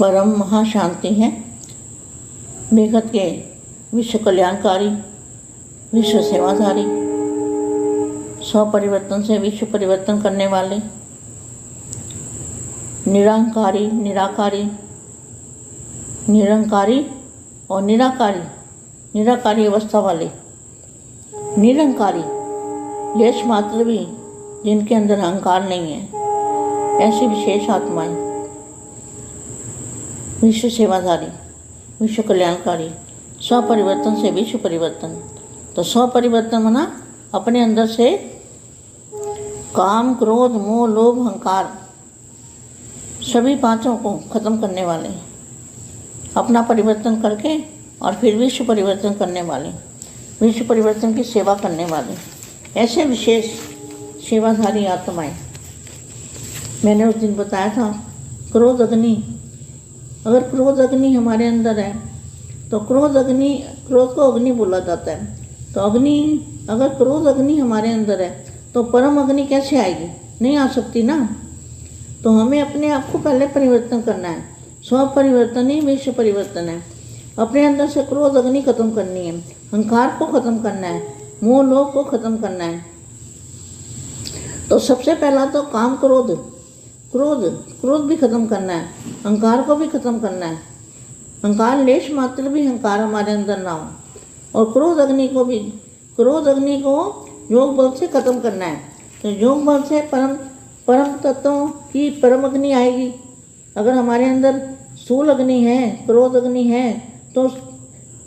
परम महाशांति है। बेगत के विश्व कल्याणकारी, विश्व सेवाधारी स्व परिवर्तन से विश्व परिवर्तन करने वाले, निरंकारी, निराकारी, निरंकारी और निराकारी निराकारी अवस्था वाले, निरंकारी, लेश मात्र भी जिनके अंदर अहंकार नहीं है, ऐसी विशेष आत्माएँ। विश्व सेवाधारी, विश्व कल्याणकारी स्व परिवर्तन से विश्व परिवर्तन। तो स्वपरिवर्तन मना अपने अंदर से काम, क्रोध, मोह, लोभ, अहंकार सभी पाँचों को खत्म करने वाले अपना परिवर्तन करके और फिर विश्व परिवर्तन करने वाले, विश्व परिवर्तन की सेवा करने वाले। ऐसे विशेष सेवाधारी आत्माएँ। मैंने उस दिन बताया था, क्रोध, अग्नि अगर क्रोध अग्नि हमारे अंदर है तो क्रोध अग्नि, क्रोध को अग्नि बोला जाता है। तो अग्नि, अगर क्रोध अग्नि हमारे अंदर है तो परम अग्नि कैसे आएगी? नहीं आ सकती ना? तो हमें अपने आप को पहले परिवर्तन करना है। स्व परिवर्तन ही विश्व परिवर्तन है। अपने अंदर से क्रोध अग्नि खत्म करनी है। अहंकार को खत्म करना है। मोह लोभ को खत्म करना है। तो सबसे पहला तो काम क्रोध। क्रोध क्रोध भी खत्म करना है, अहंकार को भी खत्म करना है। अहंकार लेश मात्र भी अहंकार हमारे अंदर ना हो। और क्रोध अग्नि को भी, क्रोध अग्नि को योग बल से खत्म करना है। तो योग बल से परम परम तत्वों की परम अग्नि आएगी। अगर हमारे अंदर स्थूल अग्नि है, क्रोध अग्नि है तो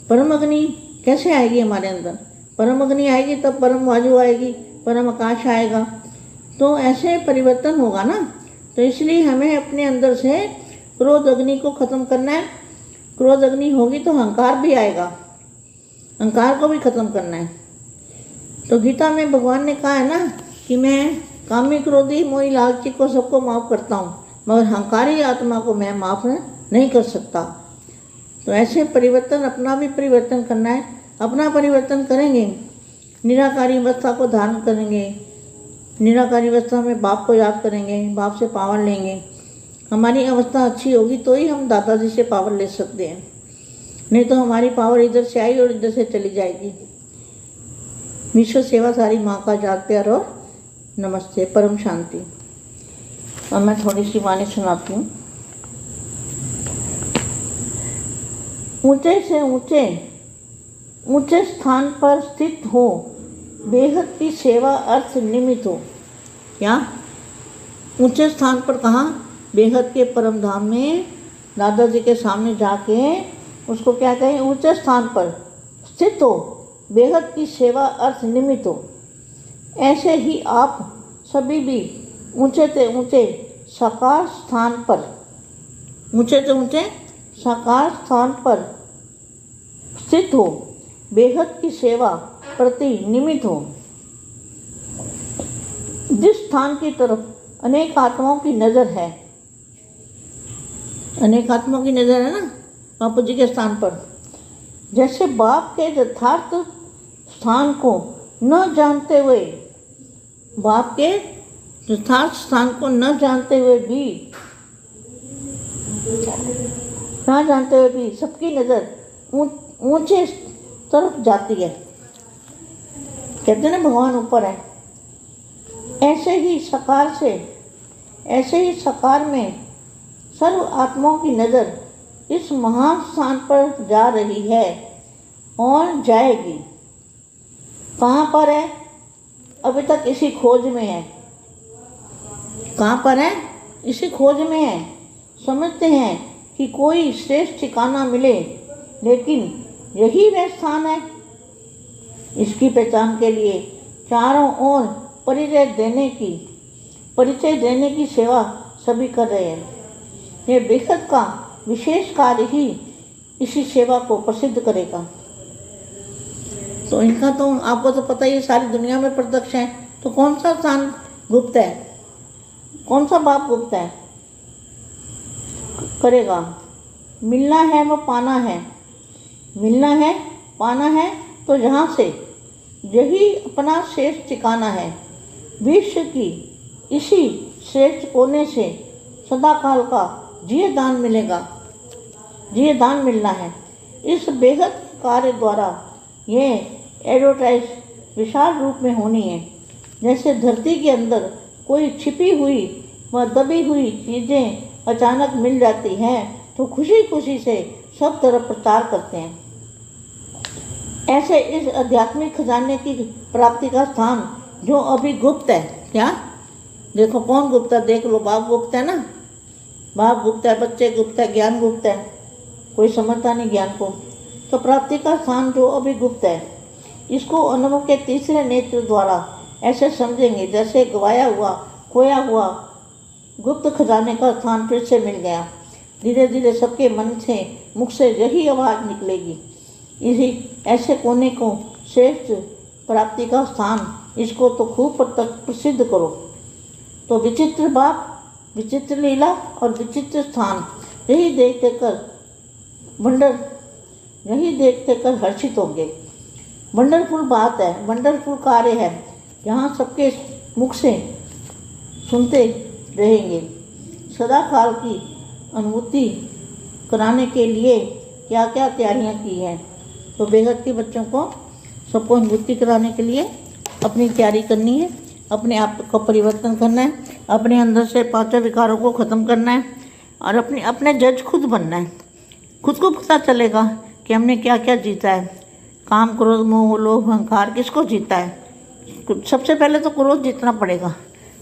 परम अग्नि कैसे आएगी हमारे अंदर? परम अग्नि आएगी तब परम वायु आएगी, परम आकाश आएगा। तो ऐसे परिवर्तन होगा ना। तो इसलिए हमें अपने अंदर से क्रोध अग्नि को खत्म करना है। क्रोध अग्नि होगी तो अहंकार भी आएगा। अहंकार को भी खत्म करना है। तो गीता में भगवान ने कहा है ना कि मैं कामी क्रोधी, मोही लालची को सबको माफ़ करता हूँ, मगर अहंकारी आत्मा को मैं माफ़ नहीं कर सकता। तो ऐसे परिवर्तन, अपना भी परिवर्तन करना है। अपना परिवर्तन करेंगे, निराकारी अवस्था को धारण करेंगे। निराकारी अवस्था में बाप को याद करेंगे, बाप से पावर लेंगे। हमारी अवस्था अच्छी होगी तो ही हम दादाजी से पावर ले सकते हैं। नहीं तो हमारी पावर इधर से आई और इधर से चली जाएगी। विश्व सेवा सारी माँ का याद प्यार और नमस्ते, परम शांति। और मैं थोड़ी सी वाणी सुनाती हूँ। ऊँचे से ऊँचे ऊँचे स्थान पर स्थित हो, बेहद की सेवा अर्थ निमित्त हो। क्या? ऊँचे स्थान पर कहाँ? बेहद के परम धाम में दादाजी के सामने जाके उसको क्या कहें? ऊँचे स्थान पर स्थित हो। बेहद की सेवा अर्थ निमित्त हो। ऐसे ही आप सभी भी ऊँचे से ऊँचे साकार स्थान पर, ऊँचे से ऊँचे साकार स्थान पर स्थित हो। बेहद की सेवा प्रति निमित्त हो। स्थान की तरफ़ अनेक आत्माओं की नज़र है। अनेक आत्माओं की नज़र है ना, बापू जी के स्थान पर। जैसे बाप के यथार्थ स्थान को न जानते हुए, बाप के यथार्थ स्थान को न जानते हुए भी, न जानते हुए भी सबकी नज़र ऊँचे तरफ़ जाती है। कहते हैं ना, भगवान ऊपर है। ऐसे ही सकार से, ऐसे ही सकार में सर्व आत्माओं की नज़र इस महान स्थान पर जा रही है और जाएगी। कहाँ पर है? अभी तक इसी खोज में है। कहाँ पर है? इसी खोज में है। समझते हैं कि कोई श्रेष्ठ ठिकाना मिले, लेकिन यही वह स्थान है। इसकी पहचान के लिए चारों ओर परिचय देने की, परिचय देने की सेवा सभी कर रहे हैं। यह बेहद का विशेष कार्य ही इसी सेवा को प्रसिद्ध करेगा। तो इनका तो आपको तो पता ही सारी दुनिया में प्रत्यक्ष है। तो कौन सा स्थान गुप्त है? कौन सा बाप गुप्त है? करेगा। मिलना है वो पाना है। मिलना है, पाना है तो यहाँ से, यही अपना शेष ठिकाना है। विश्व की इसी श्रेष्ठ कोने से सदाकाल का जिय दान मिलेगा। जी दान मिलना है। इस बेहद कार्य द्वारा ये एडवर्टाइज विशाल रूप में होनी है। जैसे धरती के अंदर कोई छिपी हुई व दबी हुई चीज़ें अचानक मिल जाती हैं तो खुशी खुशी से सब तरफ़ प्रचार करते हैं। ऐसे इस आध्यात्मिक खजाने की प्राप्ति का स्थान जो अभी गुप्त है, क्या? देखो कौन गुप्त है? देख लो, बाप गुप्त है ना? बाप गुप्त है, बच्चे गुप्त है, ज्ञान गुप्त है। कोई समझता नहीं ज्ञान को। तो प्राप्ति का स्थान जो अभी गुप्त है, इसको अनुभव के तीसरे नेत्र द्वारा ऐसे समझेंगे, जैसे गवाया हुआ, खोया हुआ, गुप्त खजाने का स्थान फिर से मिल गया। धीरे धीरे सबके मन से, मुख से यही आवाज़ निकलेगी। इसी ऐसे कोने को श्रेष्ठ प्राप्ति का स्थान इसको तो खूब प्रत्यक्ष प्रसिद्ध करो। तो विचित्र बाप विचित्र लीला और विचित्र स्थान, यही देखते कर वंडर यही देखते कर हर्षित होंगे। वंडरफुल बात है वंडरफुल कार्य है। जहाँ सबके मुख से सुनते रहेंगे। सदा काल की अनुभूति कराने के लिए क्या क्या तैयारियाँ की हैं? तो बेहद के बच्चों को सबको अनुभूति कराने के लिए अपनी तैयारी करनी है, अपने आप को परिवर्तन करना है, अपने अंदर से पाँचों विकारों को ख़त्म करना है और अपने अपने जज खुद बनना है। खुद को पता चलेगा कि हमने क्या क्या जीता है। काम, क्रोध, मोह, लोभ, अहंकार किसको जीता है? सबसे पहले तो क्रोध जीतना पड़ेगा।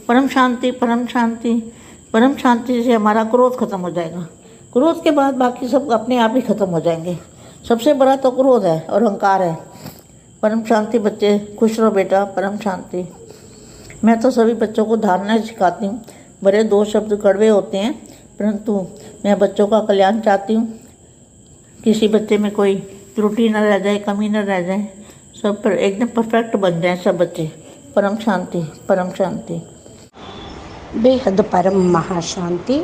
परम शांति परम शांति परम शांति से हमारा क्रोध खत्म हो जाएगा। क्रोध के बाद बाकी सब अपने आप ही खत्म हो जाएँगे। सबसे बड़ा तो क्रोध है और अहंकार है। परम शांति बच्चे खुश रहो बेटा परम शांति मैं तो सभी बच्चों को धारणा सिखाती हूँ बड़े दो शब्द कड़वे होते हैं परंतु मैं बच्चों का कल्याण चाहती हूँ किसी बच्चे में कोई त्रुटि न रह जाए कमी न रह जाए सब पर एकदम परफेक्ट बन जाए सब बच्चे परम शांति परम शांति బేహద్ పరం మహాశాంతి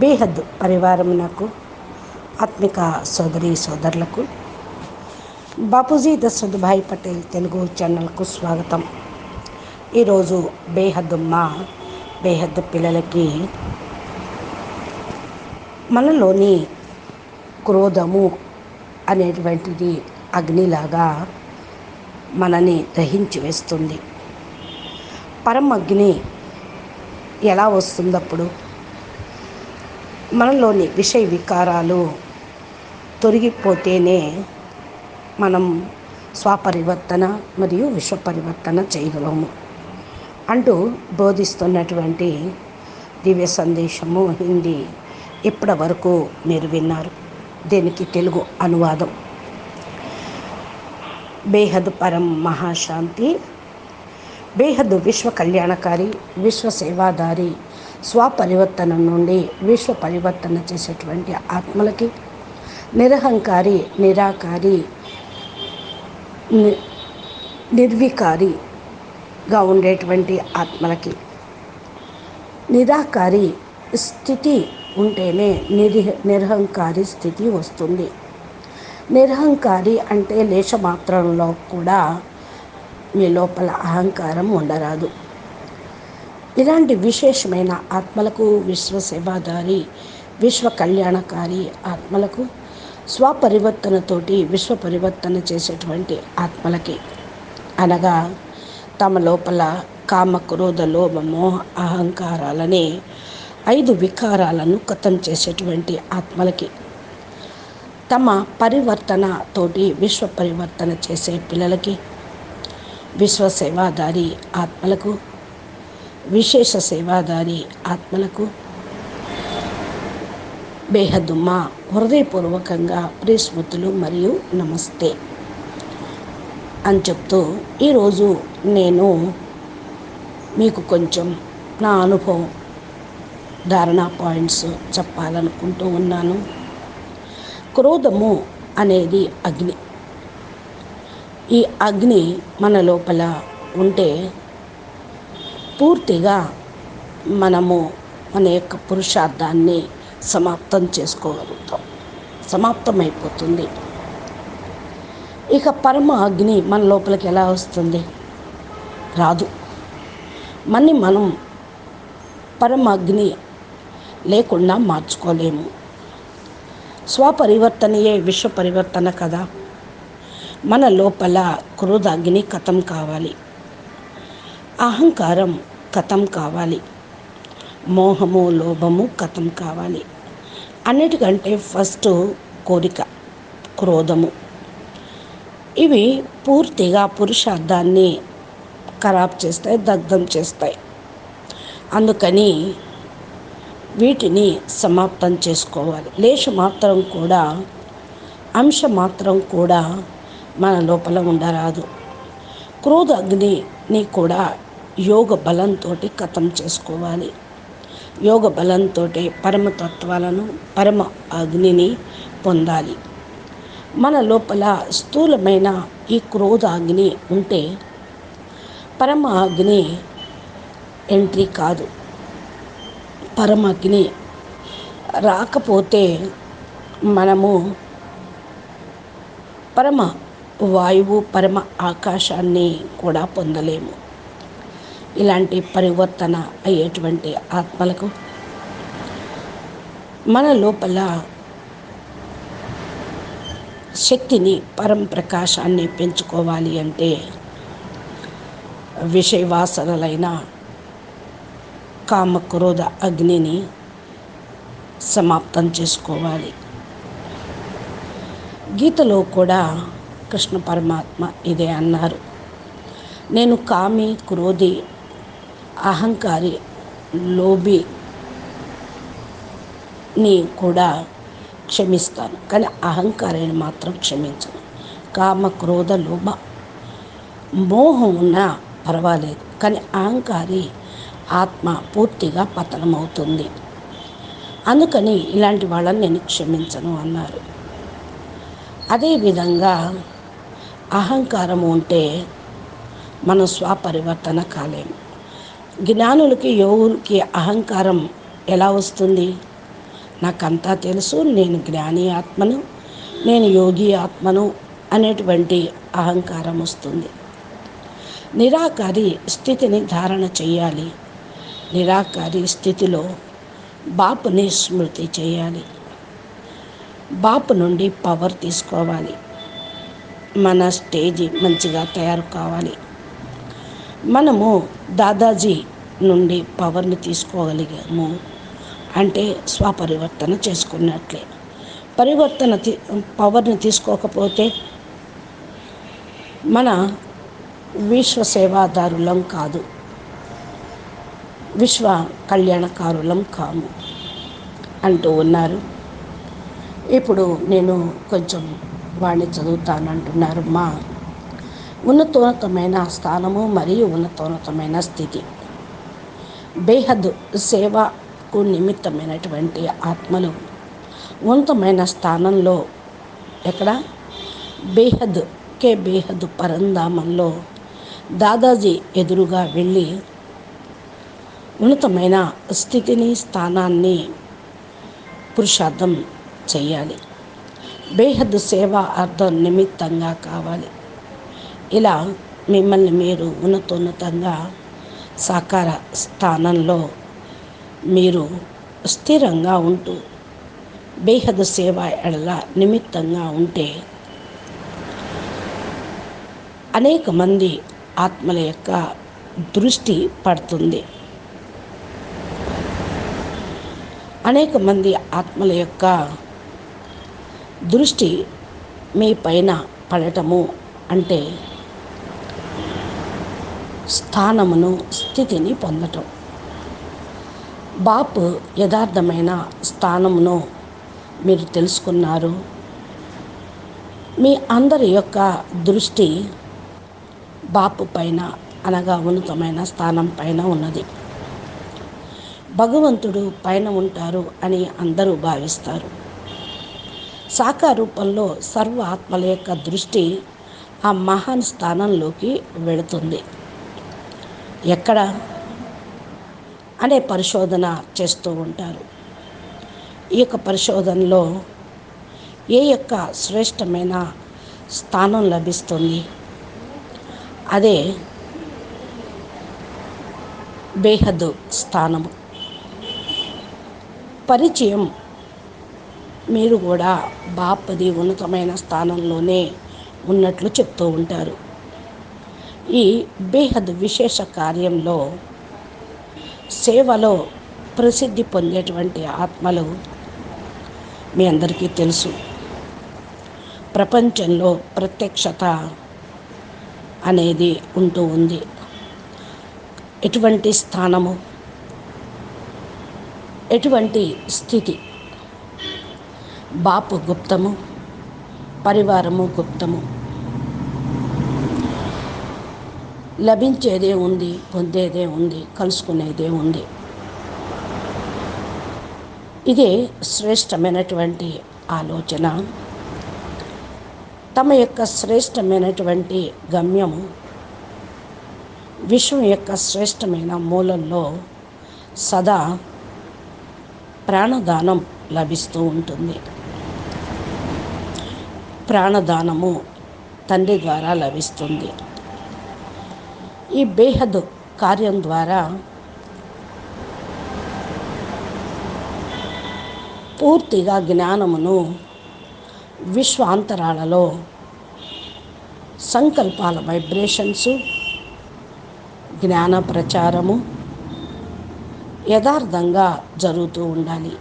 బేహద్ పరివారమునకు ఆత్మిక సోదరి సోదరులకు బాపూజీ దశరథ్ పటేల్ తెలుగు ఛానల్కు స్వాగతం. ఈరోజు బేహద్దుమ్మ బేహద్దు పిల్లలకి మనలోని క్రోధము అనేటువంటిది అగ్నిలాగా మనని దహించి వేస్తుంది. పరమగ్ని ఎలా వస్తుందప్పుడు? మనలోని విషయ వికారాలు తొలగిపోతేనే మనం స్వపరివర్తన మరియు విశ్వ పరివర్తన చేయగలము. అంటూ బోధిస్తున్నటువంటి దివ్య సందేశము హిందీ ఇప్పటి వరకు మీరు విన్నారు. దీనికి తెలుగు అనువాదం. బేహద్ పరం మహాశాంతి. బేహద్ విశ్వ కళ్యాణకారి విశ్వ సేవాదారి స్వపరివర్తన నుండి విశ్వ పరివర్తన చేసేటువంటి ఆత్మలకి నిరహంకారి నిరాకారి నిర్వికారిగా ఉండేటువంటి ఆత్మలకి. నిరాకారి స్థితి ఉంటేనే నిరి నిరహంకారి స్థితి వస్తుంది. నిరహంకారి అంటే లేశమాత్రంలో కూడా మీ లోపల అహంకారం ఉండరాదు. ఇలాంటి విశేషమైన ఆత్మలకు విశ్వ సేవాదారి విశ్వ కళ్యాణకారి ఆత్మలకు స్వపరివర్తనతోటి విశ్వ పరివర్తన చేసేటువంటి ఆత్మలకి. అనగా తమ లోపల కామ క్రోధ లోభ మోహ అహంకారాలని ఐదు వికారాలను కథం చేసేటువంటి ఆత్మలకి. తమ పరివర్తన తోటి విశ్వ పరివర్తన చేసే పిల్లలకి. విశ్వ సేవాదారి ఆత్మలకు. విశేష సేవాదారి ఆత్మలకు. బేహదుమ్మ హృదయపూర్వకంగా ప్రియస్మృతులు మరియు నమస్తే. అని చెప్తూ ఈరోజు నేను మీకు కొంచెం నా అనుభవం ధారణా పాయింట్స్ చెప్పాలనుకుంటూ ఉన్నాను. క్రోధము అనేది అగ్ని. ఈ అగ్ని మన లోపల ఉంటే పూర్తిగా మనము మన యొక్క పురుషార్థాన్ని సమాప్తం చేసుకోగలుగుతాం. సమాప్తమైపోతుంది. ఇక పరమ అగ్ని మన లోపలికి ఎలా వస్తుంది? రాదు. మన్ని మనం పరమ అగ్ని లేకుండా మార్చుకోలేము. స్వపరివర్తనయే విశ్వ పరివర్తన కదా. మన లోపల క్రోధాగ్ని కథం కావాలి. అహంకారం కథం కావాలి. మోహము లోభము కథం కావాలి. అన్నిటికంటే ఫస్ట్ కోరిక క్రోధము. ఇవి పూర్తిగా పురుషార్థాన్ని ఖరాబ్ చేస్తాయి దగ్ధం చేస్తాయి. అందుకని వీటిని సమాప్తం చేసుకోవాలి. లేష మాత్రం కూడా అంశ మాత్రం కూడా మన లోపల ఉండరాదు. క్రోధ అగ్నిని కూడా యోగ బలంతో కథం చేసుకోవాలి. యోగ బలంతో పరమతత్వాలను పరమ అగ్నిని పొందాలి. మన లోపల స్థూలమైన ఈ క్రోధ అగ్ని ఉంటే పరమ అగ్ని ఎంట్రీ కాదు. పరమ అగ్ని రాకపోతే మనము పరమ వాయువు పరమ ఆకాశాన్ని కూడా పొందలేము. ఇలాంటి పరివర్తన అయ్యేటువంటి ఆత్మలకు మన లోపల శక్తిని పరం ప్రకాశాన్ని పెంచుకోవాలి అంటే విషయవాసనలైన కామ క్రోధ అగ్నిని సమాప్తం చేసుకోవాలి. గీతలో కూడా కృష్ణ పరమాత్మ ఇదే అన్నారు. నేను కామి క్రోధి అహంకారి లోబిని కూడా క్షమిస్తాను. కానీ అహంకారాన్ని మాత్రం క్షమించను. కామ క్రోధ లోభ మోహం ఉన్నా పర్వాలేదు. కానీ అహంకారి ఆత్మ పూర్తిగా పతనమవుతుంది. అందుకని ఇలాంటి వాళ్ళని నేను క్షమించను అన్నారు. అదేవిధంగా అహంకారం ఉంటే మనం స్వపరివర్తన కాలేము. జ్ఞానులకి యోగులకి అహంకారం ఎలా వస్తుంది? నాకంతా తెలుసు. నేను జ్ఞాని ఆత్మను నేను యోగి ఆత్మను అనేటువంటి అహంకారం వస్తుంది. నిరాకారి స్థితిని ధారణ చేయాలి. నిరాకారి స్థితిలో బాపుని స్మృతి చేయాలి. బాపు నుండి పవర్ తీసుకోవాలి. మన స్టేజ్ మంచిగా తయారు కావాలి. మనము దాదాజీ నుండి పవర్ని తీసుకోగలిగాము అంటే స్వపరివర్తన చేసుకున్నట్లే. పరివర్తన తీ పవర్ని తీసుకోకపోతే మన విశ్వ సేవాదారులం కాదు. విశ్వ కళ్యాణకారులం కాము అంటూ ఉన్నారు. ఇప్పుడు నేను కొంచెం వాణ్ణి చదువుతానంటున్నారు మా ఉన్నతోన్నతమైన స్థానము మరియు ఉన్నతోన్నతమైన స్థితి. బేహద్ సేవకు నిమిత్తమైనటువంటి ఆత్మలు. ఉన్నతమైన స్థానంలో ఎక్కడ? బేహద్ కే బేహద్ పరంధామంలో దాదాజీ ఎదురుగా వెళ్ళి ఉన్నతమైన స్థితిని స్థానాన్ని పురుషార్థం చేయాలి. బేహద్ సేవ అర్థం నిమిత్తంగా కావాలి. ఇలా మిమ్మల్ని మీరు ఉన్నతోన్నతంగా సాకార స్థానంలో మీరు స్థిరంగా ఉంటూ బేహద సేవ ఎడల నిమిత్తంగా ఉంటే అనేక మంది ఆత్మల యొక్క దృష్టి పడుతుంది. అనేక మంది ఆత్మల యొక్క దృష్టి మీ పైన పడటము అంటే స్థానమును స్థితిని పొందటం. బాపు యథార్థమైన స్థానమును మీరు తెలుసుకున్నారు. మీ అందరి యొక్క దృష్టి బాపు పైన అనగా ఉన్నతమైన స్థానం పైన ఉన్నది. భగవంతుడు పైన ఉంటారు అని అందరూ భావిస్తారు. సాకార రూపంలో సర్వ ఆత్మల యొక్క దృష్టి ఆ మహాన్ స్థానంలోకి వెళుతుంది. ఎక్కడ? అనే పరిశోధన చేస్తూ ఉంటారు. ఈ యొక్క పరిశోధనలో ఏ యొక్క శ్రేష్టమైన స్థానం లభిస్తుంది? అదే బేహద్ స్థానము. పరిచయం మీరు కూడా బాపది ఉన్నతమైన స్థానంలోనే ఉన్నట్లు చెప్తూ ఉంటారు. ఈ బేహద్ విశేష కార్యంలో సేవలో ప్రసిద్ధి పొందేటువంటి ఆత్మలు మీ అందరికీ తెలుసు. ప్రపంచంలో ప్రత్యక్షత అనేది ఉంటూ ఉంది. ఎటువంటి స్థానము ఎటువంటి స్థితి? బాపు గుప్తము పరివారము గుప్తము. లభించేదే ఉంది పొందేదే ఉంది కలుసుకునేదే ఉంది. ఇదే శ్రేష్టమైనటువంటి ఆలోచన. తమ యొక్క శ్రేష్టమైనటువంటి గమ్యము విశ్వం యొక్క శ్రేష్టమైన మూలంలో సదా ప్రాణదానం లభిస్తూ ఉంటుంది. ప్రాణదానము తండ్రి ద్వారా లభిస్తుంది. ఈ బేహద్ కార్యం ద్వారా పూర్తిగా జ్ఞానమును విశ్వాంతరాలలో సంకల్పాల వైబ్రేషన్స్ జ్ఞాన ప్రచారము యథార్థంగా జరుగుతూ ఉండాలి.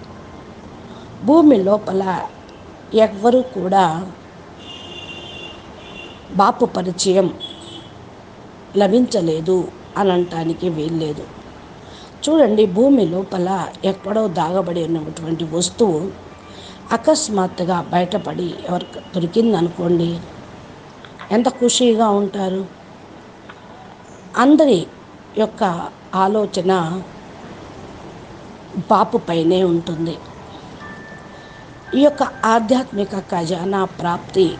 భూమి లోపల ఎవ్వరూ కూడా బాపు పరిచయం లభించలేదు అని అనటానికి వీల్లేదు. చూడండి భూమి లోపల ఎక్కడో దాగబడి ఉన్నటువంటి వస్తువు అకస్మాత్తుగా బయటపడి ఎవరికి దొరికిందనుకోండి ఎంత ఖుషీగా ఉంటారు? అందరి యొక్క ఆలోచన బాపు పైనే ఉంటుంది. ఈ యొక్క ఆధ్యాత్మిక ఖజానా ప్రాప్తి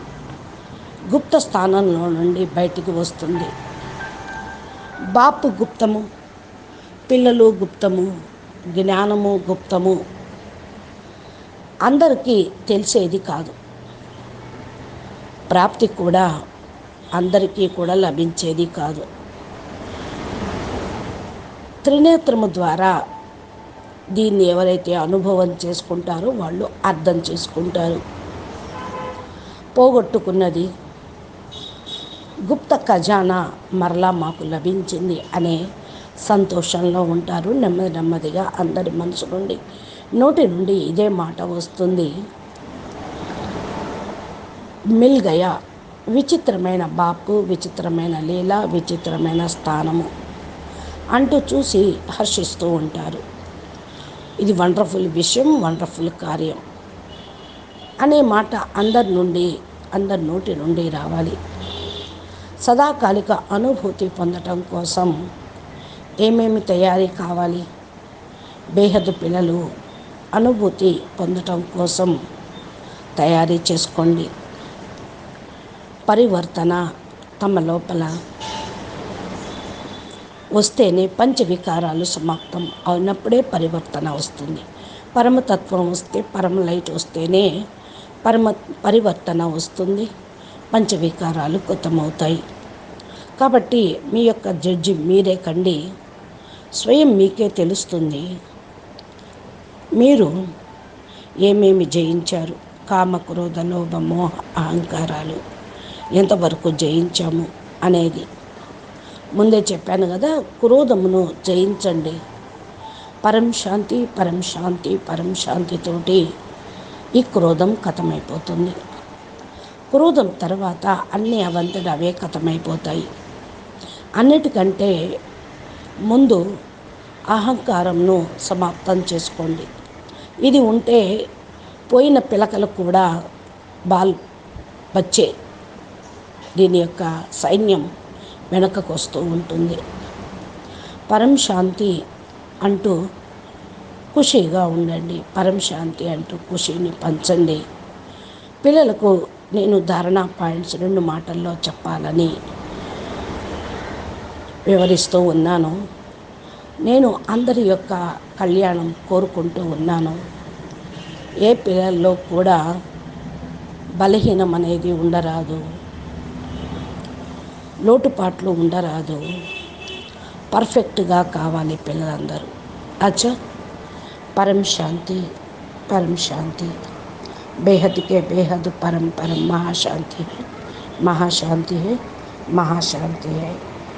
గుప్త స్థానంలో నుండి బయటికి వస్తుంది. బాపు గుప్తము పిల్లలు గుప్తము జ్ఞానము గుప్తము. అందరికీ తెలిసేది కాదు. ప్రాప్తి కూడా అందరికీ కూడా లభించేది కాదు. త్రినేత్రము ద్వారా దీన్ని ఎవరైతే అనుభవం చేసుకుంటారో వాళ్ళు అర్థం చేసుకుంటారు. పోగొట్టుకున్నది గుప్త ఖజానా మరలా మాకు లభించింది అనే సంతోషంలో ఉంటారు. నెమ్మది నెమ్మదిగా అందరి మనసు నుండి నోటి నుండి ఇదే మాట వస్తుంది. మిల్గయ విచిత్రమైన బాపు విచిత్రమైన లీల విచిత్రమైన స్థానము అంటూ చూసి హర్షిస్తూ ఉంటారు. ఇది వండర్ఫుల్ విషయం వండర్ఫుల్ కార్యం అనే మాట అందరి నుండి అందరి నోటి నుండి రావాలి. సదాకాలిక అనుభూతి పొందటం కోసం ఏమేమి తయారీ కావాలి? బేహద్దు పిల్లలు అనుభూతి పొందటం కోసం తయారీ చేసుకోండి. పరివర్తన తమ లోపల. వస్తేనే పంచవికారాలు సమాప్తం అయినప్పుడే పరివర్తన వస్తుంది. పరమతత్వం వస్తే పరమ లైట్ వస్తేనే పరమ పరివర్తన వస్తుంది. పంచవికారాలు కొత్తమవుతాయి కాబట్టి మీ యొక్క జడ్జి మీరే కండి. స్వయం మీకే తెలుస్తుంది. మీరు ఏమేమి జయించారు? కామ క్రోధ లోభ మోహ అహంకారాలు ఎంతవరకు జయించాము అనేది. ముందే చెప్పాను కదా క్రోధమును జయించండి. పరం శాంతి పరం శాంతి పరం శాంతితోటి ఈ క్రోధం కథమైపోతుంది. క్రోధం తర్వాత అన్ని అవంతట అవే కథమైపోతాయి. అన్నిటికంటే ముందు అహంకారంను సమాప్తం చేసుకోండి. ఇది ఉంటే పోయిన పిలకలు కూడా బాల్ వచ్చే దీని యొక్క సైన్యం వెనకకు వస్తూ ఉంటుంది. పరం శాంతి అంటూ ఖుషీగా ఉండండి. పరం శాంతి అంటూ ఖుషీని పంచండి. పిల్లలకు నేను ధారణా పాయింట్స్ రెండు మాటల్లో చెప్పాలని వివరిస్తూ ఉన్నాను. నేను అందరి యొక్క కళ్యాణం కోరుకుంటూ ఉన్నాను. ఏ పిల్లల్లో కూడా బలహీనం అనేది ఉండరాదు. లోటుపాట్లు ఉండరాదు. పర్ఫెక్ట్గా కావాలి పిల్లలందరూ. అచ్చా. పరం శాంతి పరం శాంతి. బేహద్కే బేహద్ పరం పరం మహాశాంతి. మహాశాంతి మహాశాంతి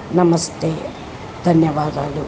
నమస్తే. ధన్యవాదాలు.